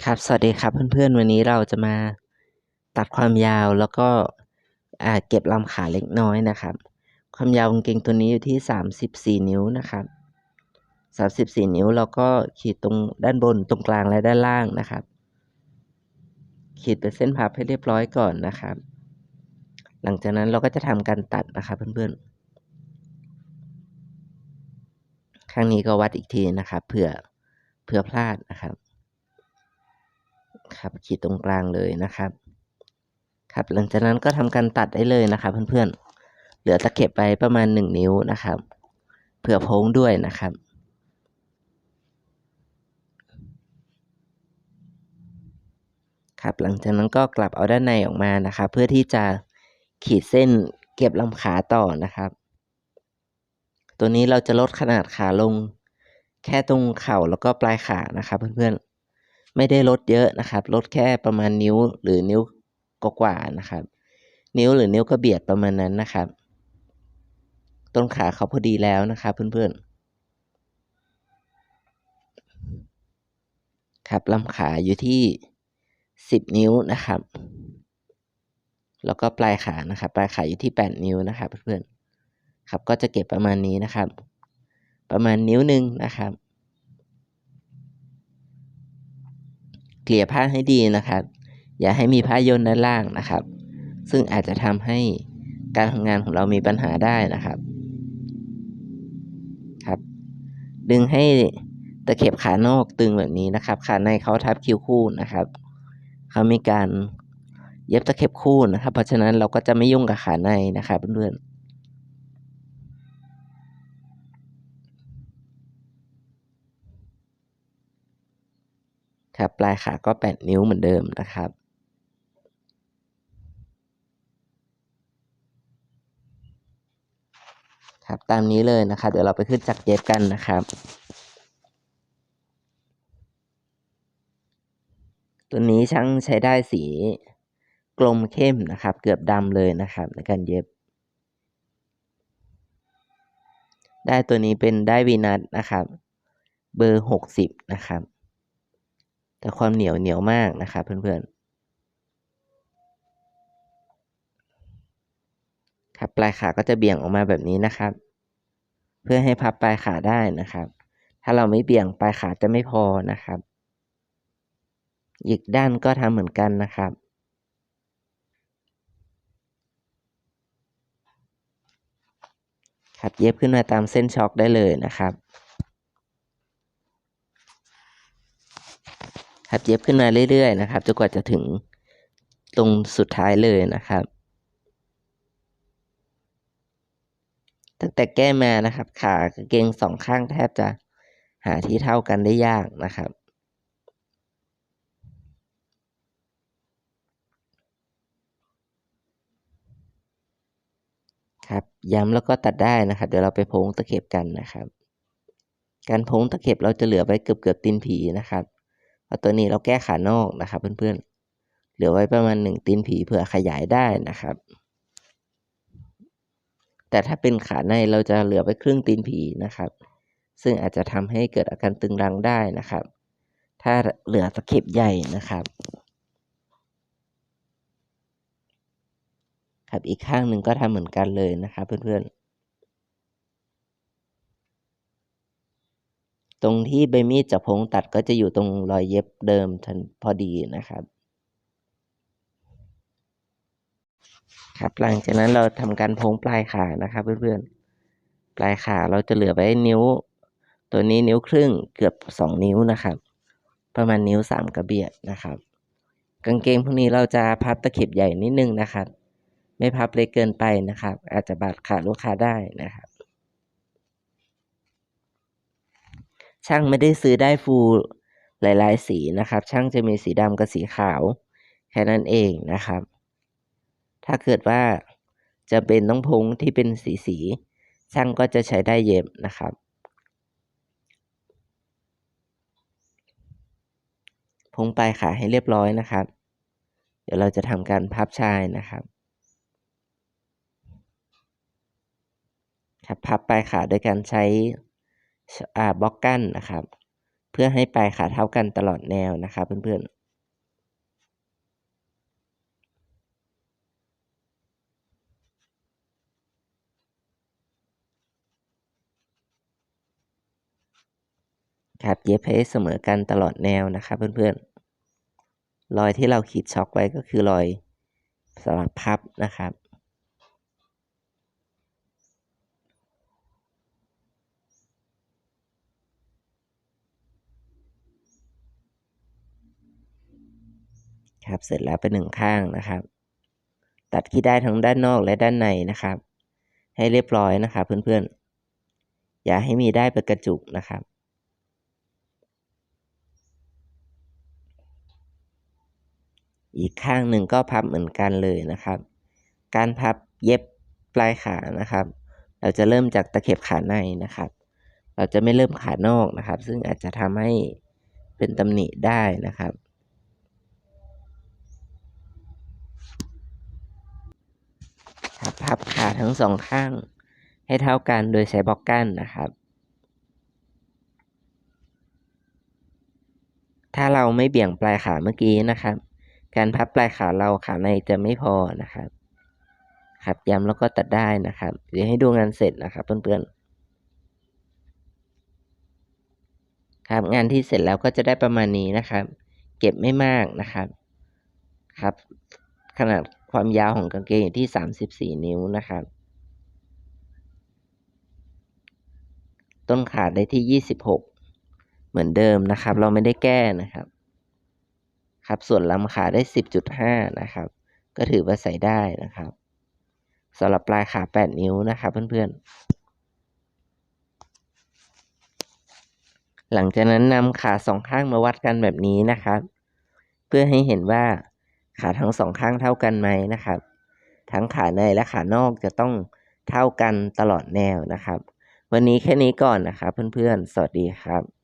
ครับ สวัสดีครับเพื่อนๆ วันนี้เราจะมาตัดความยาวแล้วก็เก็บลำขาเล็กน้อยนะครับ ความยาวกางเกงตัวนี้อยู่ที่ 34 นิ้วนะครับ 34 นิ้วแล้วก็ขีดตรงด้านบนตรงกลางและด้านล่างนะครับ ขีดเป็นเส้นพับให้เรียบร้อยก่อนนะครับ หลังจากนั้นเราก็จะทำการตัดนะครับเพื่อนๆ ครั้งนี้ก็วัดอีกทีนะครับเผื่อเผื่อพลาดนะครับ ครับขีดตรงกลางเลยนะครับ ครับ หลังจากนั้นก็ทำการตัดได้เลยนะครับเพื่อนๆ เหลือตะเข็บไปประมาณ 1 นิ้วนะครับ เผื่อโพ้งด้วยนะครับครับหลังจากนั้นก็กลับเอาด้านในออกมานะครับ เพื่อที่จะขีดเส้นเก็บลำขาต่อนะครับ ตัวนี้เราจะลดขนาดขาลงแค่ตรงเข่าแล้วก็ปลายขานะครับเพื่อนๆ ไม่ได้ลดเยอะนะครับลดแค่ประมาณนิ้วหรือนิ้วกว่านะครับ นิ้วหรือนิ้วกระเบียดประมาณนั้นนะครับ ต้นขาเขาพอดีแล้วนะครับเพื่อนๆครับลำขาอยู่ที่10นิ้วนะครับ แล้วก็ปลายขานะครับ ปลายขาอยู่ที่8นิ้วนะครับเพื่อนๆครับก็จะเก็บประมาณนี้นะครับ ประมาณนิ้วหนึ่งนะครับ เก ลี่ยผ้าให้ดีนะครับ อย่าให้มีผ้าย่นด้านล่างนะครับ ซึ่งอาจจะทำให้การทำงานของเรามีปัญหาได้นะครับ ครับ ดึงให้ตะเข็บขานอกตึงแบบนี้นะครับ ขาในเขาทับคิ้วคู่นะครับ เขามีการเย็บตะเข็บคู่นะครับ เพราะฉะนั้นเราก็จะไม่ยุ่งกับขาในนะครับเพื่อนๆ ครับปลายขาก็ 8 นิ้วเหมือนเดิมนะครับ ครับตามนี้เลยนะครับ เดี๋ยวเราไปขึ้นจักรเย็บกันนะครับ ตัวนี้ช่างใช้ได้สีกลมเข้มนะครับ เกือบดำเลยนะครับ ในการเย็บ ได้ตัวนี้เป็นได้วีนัทนะครับ เบอร์หกสิบนะครับ แต่ความเหนียวเหนียวมากนะครับเพื่อนๆครับปลายขาก็จะเบี่ยงออกมาแบบนี้นะครับ เพื่อให้พับปลายขาได้นะครับ ถ้าเราไม่เบี่ยงปลายขาจะไม่พอนะครับ อีกด้านก็ทำเหมือนกันนะครับครับเย็บขึ้นมาตามเส้นช็อคได้เลยนะครับ ครับเย็บขึ้นมาเรื่อยๆนะครับจนกว่าจะถึงตรงสุดท้ายเลยนะครับ ตั้งแต่แก้มานะครับ ขากางเกงสองข้างแทบจะหาที่เท่ากันได้ยากนะครับครับย้ำแล้วก็ตัดได้นะครับ เดี๋ยวเราไปโพงตะเข็บกันนะครับ การโพงตะเข็บเราจะเหลือไว้เกือบเกือบตีนผีนะครับ เพราตัวนี้เราแก้ขานอกนะครับ เพื่อนๆ เหลือไว้ประมาณหนึ่งตีนผีเผื่อขยายได้นะครับ แต่ถ้าเป็นขาในเราจะเหลือไว้ครึ่งตีนผีนะครับ ซึ่งอาจจะทำให้เกิดอาการตึงรังได้นะครับ ถ้าเหลือตะเข็บใหญ่นะครับครับอีกข้างหนึ่งก็ทำเหมือนกันเลยนะครับ เพื่อนๆ ตรงที่ใบมีดจะพงตัดก็จะอยู่ตรงรอยเย็บเดิมทันพอดีนะครับ ครับหลังจากนั้นเราทำการพงปลายขานะครับเพื่อนๆ ปลายขาเราจะเหลือไว้นิ้ว ตัวนี้นิ้วครึ่งเกือบสองนิ้วนะครับ ประมาณนิ้วสามกระเบียดนะครับ กางเกงพวกนี้เราจะพับตะเข็บใหญ่นิดนึงนะครับ ไม่พับเล็กเกินไปนะครับ อาจจะบาดขาลูกค้าได้นะครับ ช่างไม่ได้ซื้อได้ฟูหลายๆ สีนะครับ ช่างจะมีสีดำกับสีขาว แค่นั้นเองนะครับ ถ้าเกิดว่าจะเป็นต้องพงที่เป็นสีสี ช่างก็จะใช้ได้เย็บนะครับ พงปลายขาให้เรียบร้อยนะครับ เดี๋ยวเราจะทำการพับชายนะครับครับพับปลายขาโดยการใช้ อ่าบล็อกกั้นนะครับ เพื่อให้ปลายขาเท่ากันตลอดแนวนะครับ เพื่อนๆครับเย็บให้เสมอกันตลอดแนวนะครับเพื่อนๆรอยที่เราขีดช็อกไว้ก็คือรอยสลับพับนะครับ ครับ เสร็จแล้วเป็นหนึ่งข้างนะครับ ตัดที่ได้ทั้งด้านนอกและด้านในนะครับ ให้เรียบร้อยนะครับ เพื่อนๆ อย่าให้มีได้เป็นกระจุกนะครับอีกข้างหนึ่งก็พับเหมือนกันเลยนะครับ การพับเย็บปลายขานะครับ เราจะเริ่มจากตะเข็บขาในนะครับ เราจะไม่เริ่มขานอกนะครับ ซึ่งอาจจะทำให้เป็นตำหนิได้นะครับ ครับพับขาทั้งสองข้างให้เท่ากันโดยใช้บล็อกกั้นนะครับ ถ้าเราไม่เบี่ยงปลายขาเมื่อกี้นะครับ การพับปลายขาเราขาในจะไม่พอนะครับครับย้ำแล้วก็ตัดได้นะครับ เดี๋ยวให้ดูงานเสร็จนะครับ เพื่อนๆ ครับงานที่เสร็จแล้วก็จะได้ประมาณนี้นะครับ เก็บไม่มากนะครับ ครับ ขนาด ความยาวของกางเกงอยู่ที่ 34 นิ้วนะครับ ต้นขาได้ที่ 26 เหมือนเดิมนะครับ เราไม่ได้แก้นะครับ ครับ ส่วนลำขาได้ 10.5 นะครับ ก็ถือว่าใส่ได้นะครับสำหรับปลายขา 8 นิ้วนะครับเพื่อนๆ หลังจากนั้นนำขาสองข้างมาวัดกันแบบนี้นะครับ เพื่อให้เห็นว่า ขาทั้งสองข้างเท่ากันไหมนะครับ ทั้งขาในและขานอกจะต้องเท่ากันตลอดแนวนะครับ วันนี้แค่นี้ก่อนนะครับเพื่อนๆ สวัสดีครับ